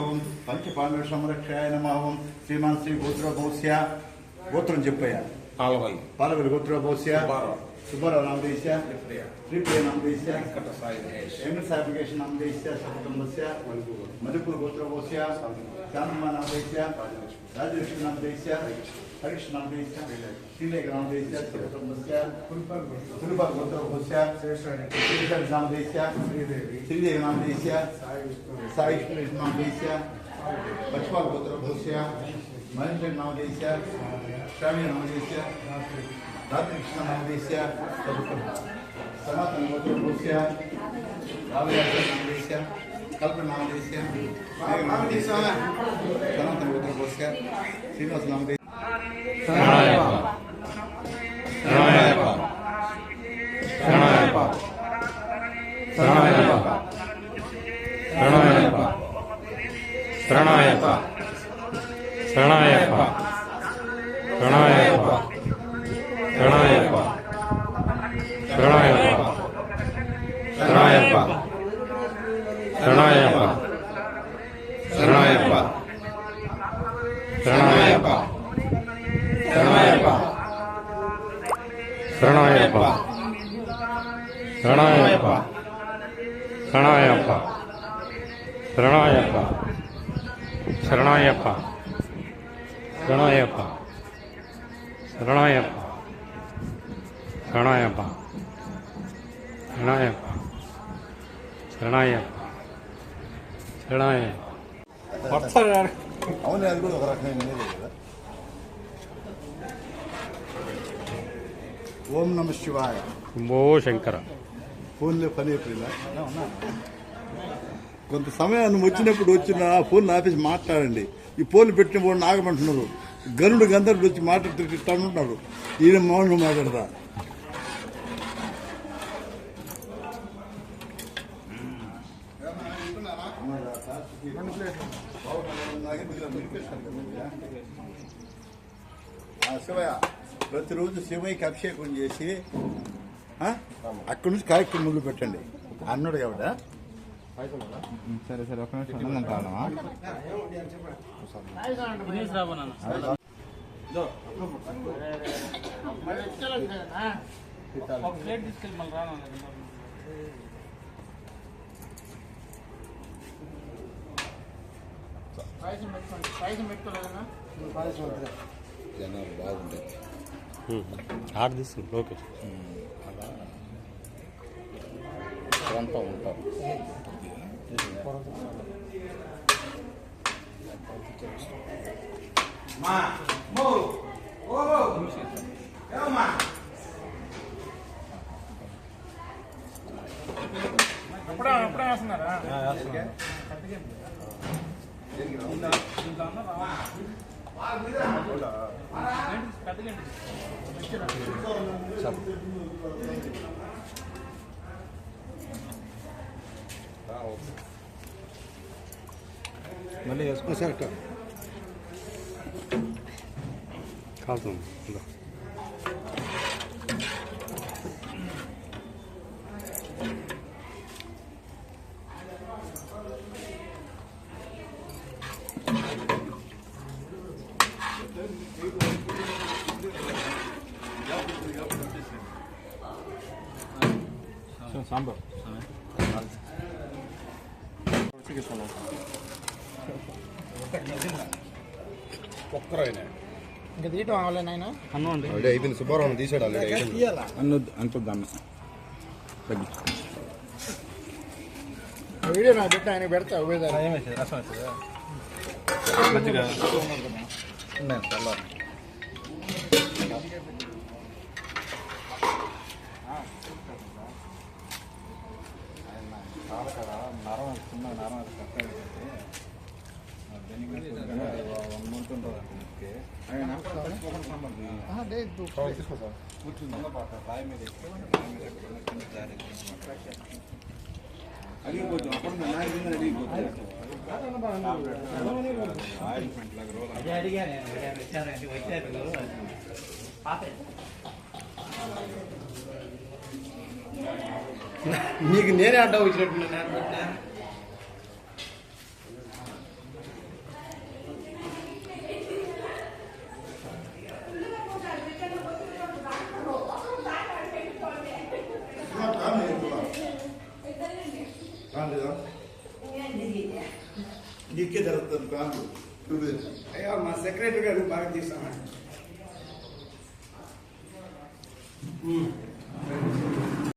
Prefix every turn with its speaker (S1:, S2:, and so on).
S1: నమోస్తవం పంచపాండవ సంరక్షాయ నమోహం శ్రీమాన్ శ్రీ గోత్ర భూస్య గోత్రం చెప్పయ్యా
S2: పాలవల్లి.
S1: పాలవల్లి గోత్ర
S2: భూస్య
S1: ಸುಬ್ಬರಾವ್ ನಮ್ಮ
S2: ದೇಶ
S1: ರಿಪ್ರಿಯ ರಿಪ್ರಿಯ
S2: ನಮ್ಮ ದೇಶ ಹೇಮಂತ್
S1: ಅಪ್ಲಿಕೇಶನ್ ನಮ್ಮ ದೇಶ ಸಪ್ತಮಸ್ಯ ಮಧುಪುರ ಗೋತ್ರಗೋಸ್ಯ ಚಾನಮ್ಮ ನಮ್ಮ ದೇಶ ರಾಜಲಕ್ಷ್ಮಿ ನಮ್ಮ ದೇಶ ಹರೀಶ್ ನಮ್ಮ ದೇಶ ಶ್ರೀಲೇಖ ನಮ್ಮ ದೇಶ ಸಪ್ತಮಸ್ಯ ಕುರುಪ ಗೋತ್ರಗೋಸ್ಯ ಶ್ರೀಕರ್ ನಮ್ಮ ದೇಶ ಶ್ರೀದೇವಿ ನಮ್ಮ ದೇಶ ಸಾಯಿ ವಿಷ್ಣು ನಮ್ಮ ದೇಶ ಪಶ್ಚಿಮ ಗೋತ್ರಗೋಸ್ಯ ಮಹೇಂದ್ರ ನಮ್ಮ ದೇಶ ಶ್ರಾವಣ ನಮ್ಮ ದೇಶ Ratu Islam selamat, selamat untuk
S3: ಪ್ರಣಾಯಪ್ಪ ಪ್ರಣಾಯಪ್ಪ ಶರಣಾಯಪ್ಪ ಶರಣಾಯಪ್ಪ ಶರಣಾಯಪ್ಪ ಶರಣಾಯಪ್ಪ ಶರಣಾಯಪ್ಪ ಶರಣಾಯಪ್ಪ ಶರಣಾಯಪ್ಪ ಶರಣಾಯಪ್ಪ ಶರಣಾಯಪ್ಪ ಶರಣಾಯಪ್ಪ ಶರಣಾಯಪ್ಪ ಶರಣಾಯಪ್ಪ శరణాయప్ప శరణాయప్ప శరణాయప్ప
S1: అవును అది కూడా ఒక రకమైన నేనే కదా. ఓం నమ శివాయ.
S3: ఓ శంకర.
S1: ఫోన్లో పని అయిపోయిందా? కొంత సమయాన్ని వచ్చినప్పుడు వచ్చిన ఫోన్ ఆపేసి మాట్లాడండి. ఈ ఫోన్లు పెట్టిన ఫోన్ ఆగమంటున్నారు గరుడు గంధర్వుడు వచ్చి మాట్లాడుతుంటారు ఈయన మౌనం మాట్లాడదా శివయ్య ప్రతిరోజు శివయ్యకి అభిషేకం చేసి ఆ? అక్కడి నుంచి కార్యక్రమం మొదలు పెట్టండి. అన్నాడు కాబట్టి
S4: సరే సరే ఒక నిమిషం అన్నం కావాలమ్మా
S2: జనాలు బాగుంటుంది
S3: ఆడ తీసుకుంది ఓకే.
S2: అలా ప్రాంతం ఉంటారు అప్పుడే అప్పుడే వేస్తున్నారా
S4: మళ్ళీ వేసుకో
S3: సార్ కాదు
S4: సాంబార్
S2: ఒక్కరైనా
S5: ఇంకా తీయటం అవ్వలే నాయన
S3: అన్నం
S2: ఆల్రెడీ అయిపోయింది సుబ్బారావు తీసాడు ఆల్రెడీ అయిపోయింది
S4: అన్నొద్దు అంతొద్దు అన్న తగ్గించు
S5: వీడియో నాకు పెట్టి ఆయన పెడతా మంచిగా ఉన్నాయి తెల్లారు నరం చిన్న నరం కట్టాలి అడిగిపోతాం అప్పుడు నా అడిగిపోతాం నీకు నేనే అడ్డం వచ్చినట్టు
S1: నీకే జరుగుతుంది కాదు చూడు
S4: అయ్యా మా సెక్రటరీ గారు బాగా తీసామండి